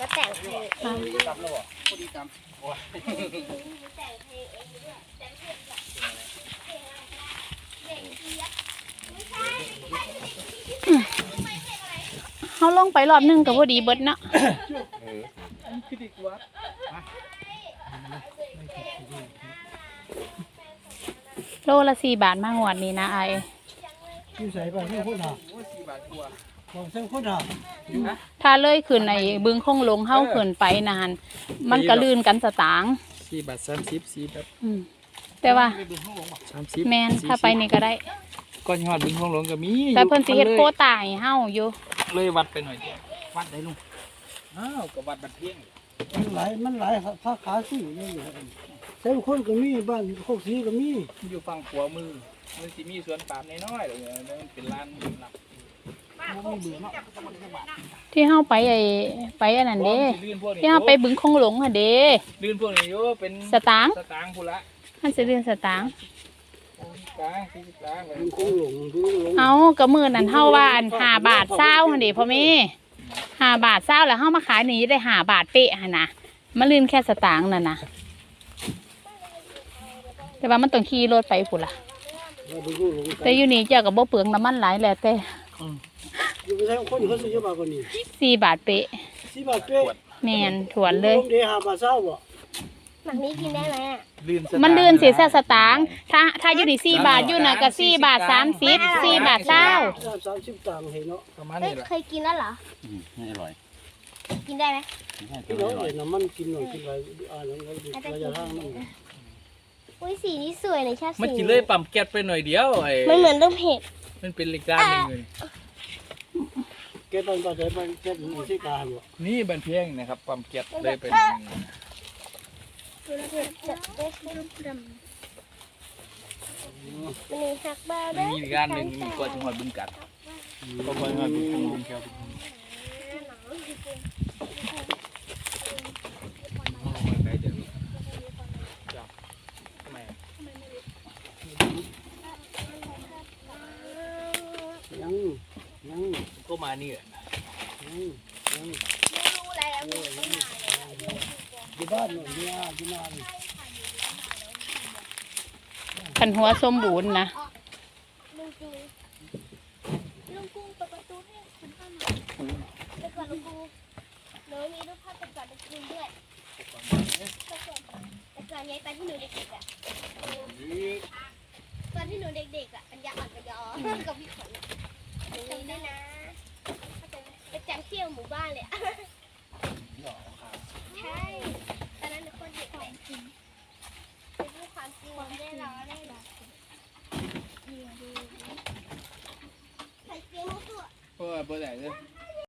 ก็แต่งเพลงเองกลับแล้วบ่พอดีกลับโอ้ยแต่งเพลงเองด้วยแต่งเพลงแบบเพลงอะไรก็ได้เด็กเจี๊ยบไม่ใช่ไม่ใช่เพลงอะไรเฮาลงไปรอบหนึงก็พอดีเบิดเนาะเออคิดดีกว่บาทมางวดนี้นะไออยู่ใส่บ้านเส้นคนหาโอ้ยสี่บาทกว่าบอกเส้นคนหาถ้าเลยขึ้นไอ้บึงคงหลงเฮาขึ้นไปนาน มันก็ลื่นกันสตางค์สี่บาทสามสิบสี่บาทอืมแต่ว่าสามสิบแม่นถ้าไปนี่ก็ได้ ก้อนยอดบึงของหลวงก็มีแต่เพิ่นสิเฮ็ดโคลยตาให้เฮาอยู่เลยวัดไปหน่อยเดียววัดได้ลุงอ้าวก็วัดบัดเพียงมันหลายมันหลายภาคขาสี่นี่เส้นคนก็มีบ้านโคกสีก็มีอยู่ฝั่งขวามือมันสิมีสวนปาล์มน้อยๆเลยเนี่ยมันเป็นร้านหลัก ที่เฮาไปไอ้ไปอันนั้นเด้ลื่นพวกนี้ที่เฮาไปบึงคงหลงอะเด้ลื่นพวกนี้โยเป็นสตางค์สตางค์พุนละมันสิลื่นสตางค์กลางสี่สิบกลางเลยมันคงหลงดูหลงเอาก็มื้อนั้นเฮาว่าอัน5บาท20หั่นเด้พ่อแม่5บาท20แล้วเฮามาขายนี่ได้5บาทเป๊ะหั่นน่ะมันลื่นแค่สตางค์นั่นน่ะแต่ว่ามันต้องขี่รถไปพุ่นล่ะเราไปดูหลงแต่อยู่นี่เจ้าก็บ่เปลืองน้ำมันหลายแหละแต่ อยู่ไปใช้คนเขาซื้อมาคนนี้4บาทเป๊ะสี่บาทเป๊ะแม่นถวนเลย เดี๋ยวหาบาทเศร้าบ่หนังนี้กินได้ไหมอะ ลื่นสตางค์มันลื่นเสียสตางค์ถ้าถ้าอยู่นี่4บาทอยู่น่ะก็4บาท30 4บาท20สามสิบตังค์เห็นเนาะประมาณเฮ้ยนี้แหละเคยกินแล้วเหรอไม่อร่อยกินได้ไหมไม่ใช่พี่ไม่น้องอร่อยเห็นน้ำมันกินหน่อยกินอะไรอ่านแล้วระยะทางนั่นอุ้ยสีนี้สวยเลยชอบสีมันกินเลยปั๊มแก๊สไปหน่อยเดียวไอ้มันเหมือนรูปเห็ด มันเป็นเหล็กด้านหนึ่งเลยแกตอนตอนใช้มันแกมีสิการบ่นี่บันเพียงนะครับปั๊มแก๊สเลยเป็นจะได้รูปดำมันมีหักบ้ามัด้นวยมีอีกด้านหนึ่งมีกว่าจังหวัดบึงกาฬก็คอยมาบึงบึงแก้วได้เดี๋ยวจ้ะทำไม ยังยัง ก็มานี่แหละยังยังรู้แล้วอยู่บ้านเนี่ยที่นาที่นาคันหัวสมบูรณ์นะลุงกุ้งลุงกุ้งเปิดประตูให้ฉันเข้าหน่อยไปก่อนลุงกุ้งหนูมีรูปภาพไปก่อนลุงกุ้งด้วยไปก่อนไปก่อนยายตอนที่หนูเด็กๆอะตอนที่หนูเด็กๆอะปัญญาอ่อนปัญญาอ่อนกับพี่ข จังเที่ยวหมู่บ้านเลยหรอครับใช่ตอนนั้นหนูคนเด็กเลยเป็นผู้ความจริงไม่ได้ร้อได้หรอใส่เสียงมุกตัว เพราะว่าเบอร์ไหนเนี่ย